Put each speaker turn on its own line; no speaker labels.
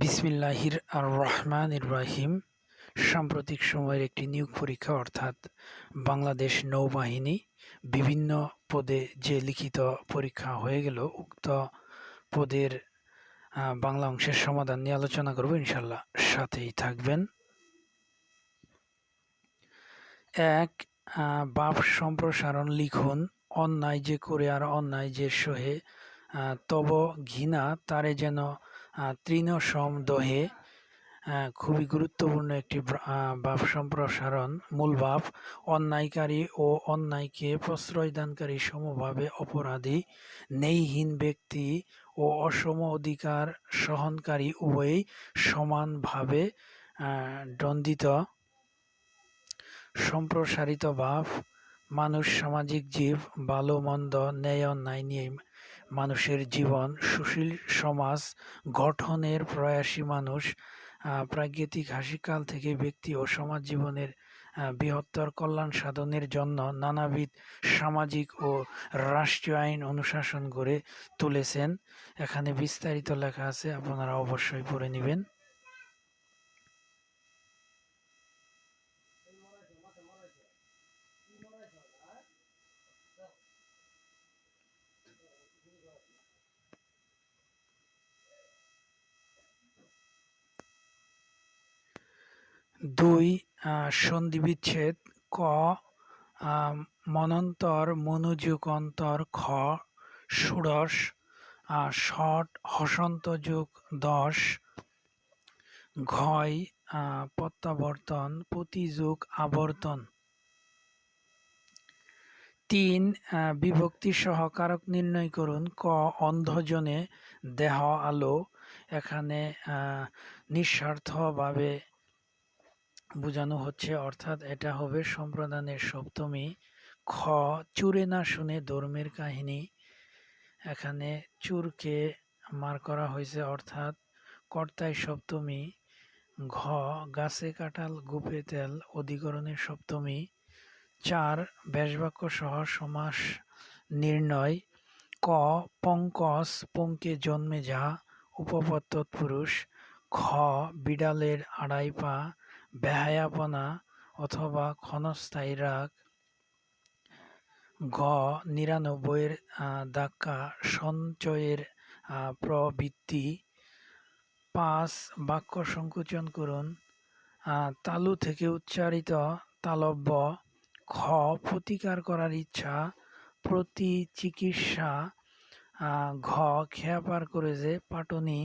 বিসমিল্লাহির আর রহমান রাহিম। সাম্প্রতিক সময়ের একটি নিয়োগ পরীক্ষা, অর্থাৎ বাংলাদেশ নৌবাহিনী, বিভিন্ন পদে যে লিখিত পরীক্ষা হয়ে গেল, উক্ত পদের বাংলা অংশের সমাধান নিয়ে আলোচনা করব ইনশাল্লাহ সাথেই থাকবেন। এক বাপ সম্প্রসারণ লিখুন, অন্যায় যে করে আর অন্যায় যে সহে তব ঘৃণা তারে যেন আহ, তৃণসম দহে খুবই গুরুত্বপূর্ণ একটি বাপ সম্প্রসারণ মূল ভাব অন্যায়কারী ও অন্যায়কে প্রশ্রয়দানকারী সমভাবে অপরাধী নেইহীন ব্যক্তি ও অসম অধিকার সহনকারী উভয়ই সমানভাবে দণ্ডিত। সম্প্রসারিত ভাব মানুষ সামাজিক জীব ভালো মন্দ ন্যায় অন্যায় নিয়ে মানুষের জীবন, সুশীল সমাজ, গঠনের প্রয়াসী মানুষ প্রাগৈতিক হাসিকাল থেকে ব্যক্তি ও সমাজ জীবনের বৃহত্তর কল্যাণ সাধনের জন্য নানাবিধ সামাজিক ও রাষ্ট্রীয় আইন অনুশাসন করে তুলেছেন। এখানে বিস্তারিত লেখা আছে, আপনারা অবশ্যই পড়ে নেবেন। দুই সন্ধিবিচ্ছেদ, ক মনন্তর, মনোযোগন্তর, খ, ষোড়শ ষট, হসন্ত যুগ, দশ, ঘয় প্রত্যাবর্তন, প্রতিযুগ, আবর্তন। তিন বিভক্তি সহকারক নির্ণয় করুন, ক, অন্ধজনে দেহ, আলো, এখানে নিঃস্বার্থভাবে বোঝানো হচ্ছে, অর্থাৎ এটা হবে সম্প্রদানের সপ্তমী। খ, চুরে না শুনে ধর্মের কাহিনী। এখানে চুরকে মার করা হয়েছে, অর্থাৎ কর্তায় সপ্তমী। ঘ, গাছে কাঁঠাল, গুপে তেল, অধিকরণের সপ্তমী। চার, ব্যাসবাক্য সহ সমাস নির্ণয়। ক, পঙ্কজ, পঙ্কে জন্মে যা, উপপদ খ, বিড়ালের আড়াই পা। বেহায়াপনা অথবা ক্ষণস্থায়ী রাগ ঘ নিরানব্বইয়ের দাক্কা সঞ্চয়ের প্রবৃত্তি, পাঁচ, বাক্য সংকোচন করুন তালু থেকে উচ্চারিত তালব্য, খ, প্রতিকার করার ইচ্ছা, প্রতি চিকিৎসা ঘ খেয়া পার করে যে পাটনি